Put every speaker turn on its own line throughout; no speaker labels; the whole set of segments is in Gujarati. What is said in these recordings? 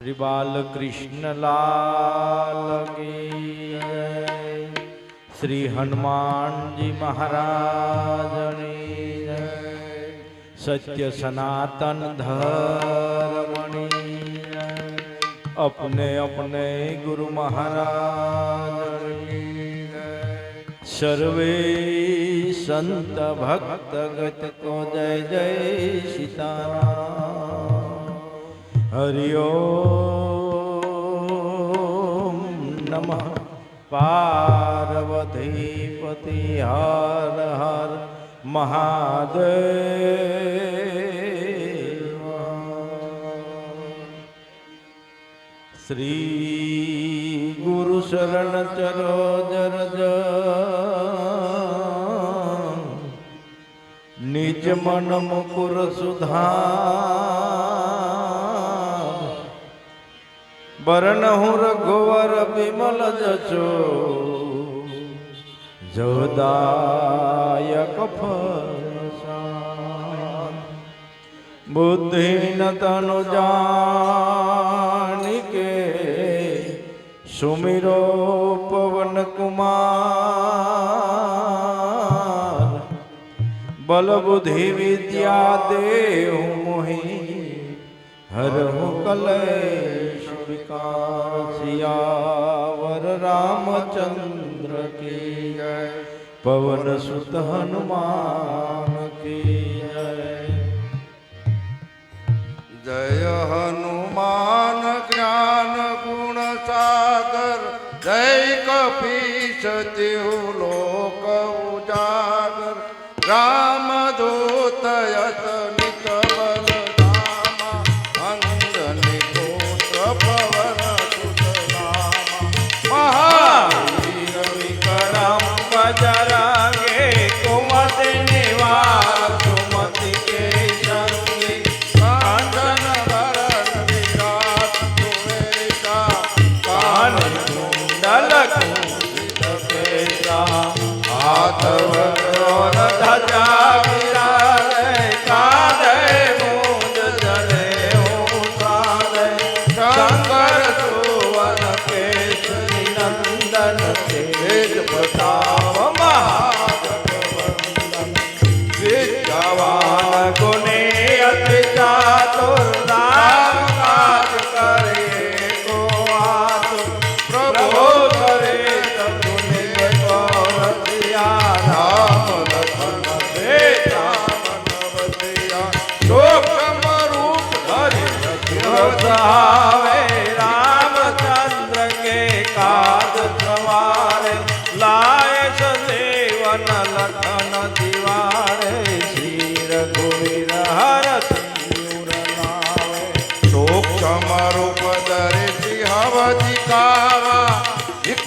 શ્રી બાલકૃષ્ણલાલ શ્રી હનુમાનજી મહારાજની સત્ય સનાતન ધર્મણી અપને અપને ગુરુ મહારાજ સર્વે સંત ભક્ત ગત કો જય જય સીતારામ. હરિયો નમઃ. પાર્વતીપતિ હર હર મહાદેવ. શ્રી ગુરુ શરણ ચરો જરજ નિજ મન મુકુર સુધા બરન હું રઘુવર વિમલ જચો જોદાયક ફરસાન બુદ્ધિ ન તનુ જાનિકે સુમિરો પવન કુમાર. બલ બુદ્ધિ વિદ્યા દેવ મોહી, હર હું કલેશ વિકાસિયાવર રામચંદ્ર કી જય પવન સુત હનુમાન हनुमान જય
જય હનુમાન જ્ઞાન ગુણ સાગર જય કપીશ તેહુ લોક ઉજાગર રામ દૂત
હાથ વક્રોર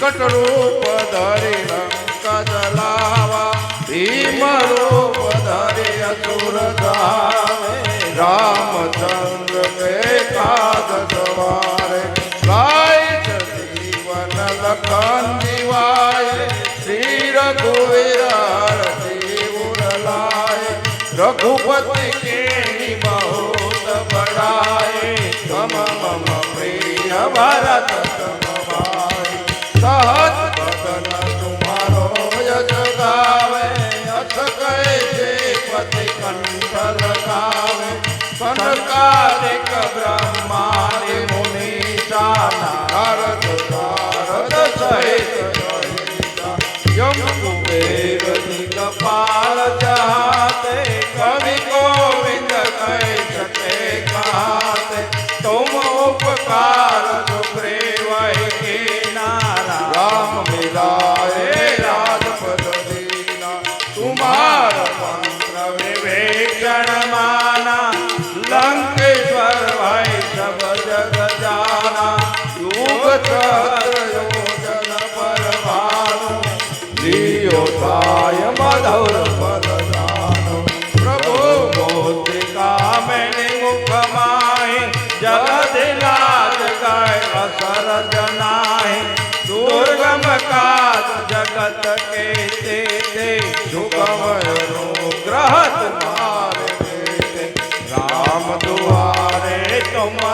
વિકટ રૂપ ધરી લંક જલાવા ભીમ રૂપ ધરી અસુર ધાવે રામચંદ્ર એકાદ સવારે ગાય જીવન લખન દિવાય શ્રી રઘુવીર જીવન લાય રઘુપતિ કેણી બહુત બડાય મમ મમ પ્રિય ભરત સનકાલિક બ્રહ્માની મુનિ ચાના રદ સહિત जगत लाज गाय असर जनाए दुर्गम काज जगत के ते ते सुगम अनुग्रह तुम्हारे देते राम दुआरे तुम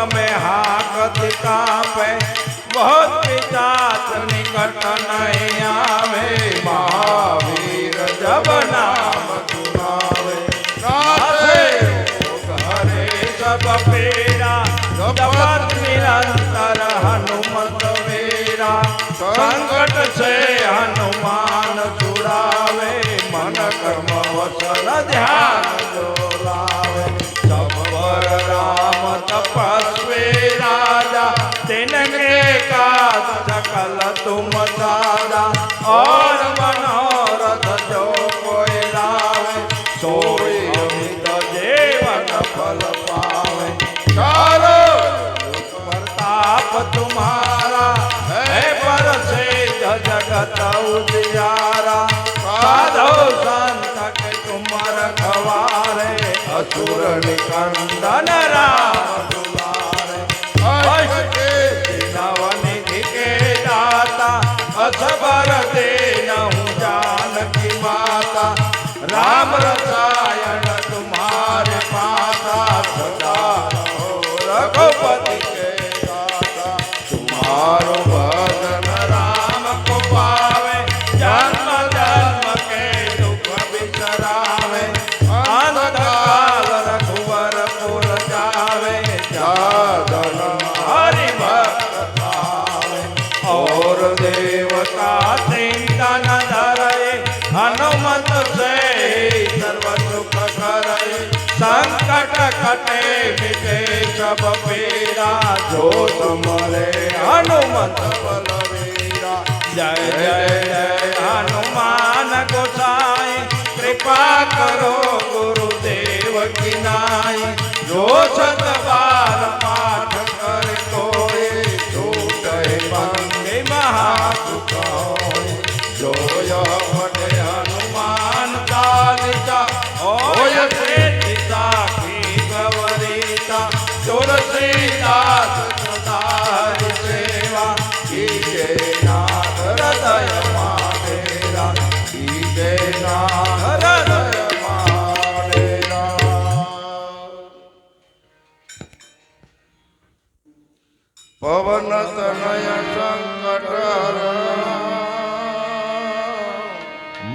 रखवाले
कांपे बहुत पिचाच निकट नहीं आवे महावीर जब नाम सुनावे नाथे घरे सब पीड़ा जपत निरंतर हनुमत वीरा संकट से हनुमान छुड़ावे मन कर्म वचन ध्यान जो तुम्हारा है पर से जगत उजियारा साधो संत के तुम रखवारे असुर निकंदन राम દેવતા ચિંતા ધરે હનુમત છે, સર્વ સુખ કરે સંકટ કટે મિટે સબ પીરા જો તમારે હનુમત બલવીરા. જય જય હનુમાન ગોસાઈ, કૃપા કરો ગુરુદેવ કિનાય જો સતવાર પાઠ કરે કોઈ જો કહે જોયા મને
હનુમાન ચાલીસા. હોય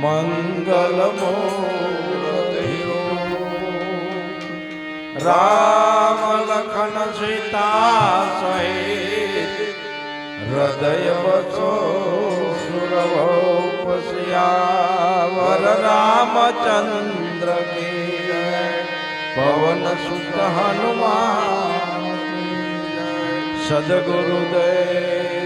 મંગલ રામ લખન સીતા સહિત હૃદય બસો સુરભોપસ્યાવર રામચંદ્ર કી. પવન સુત હનુમાન સદગુરુદેવ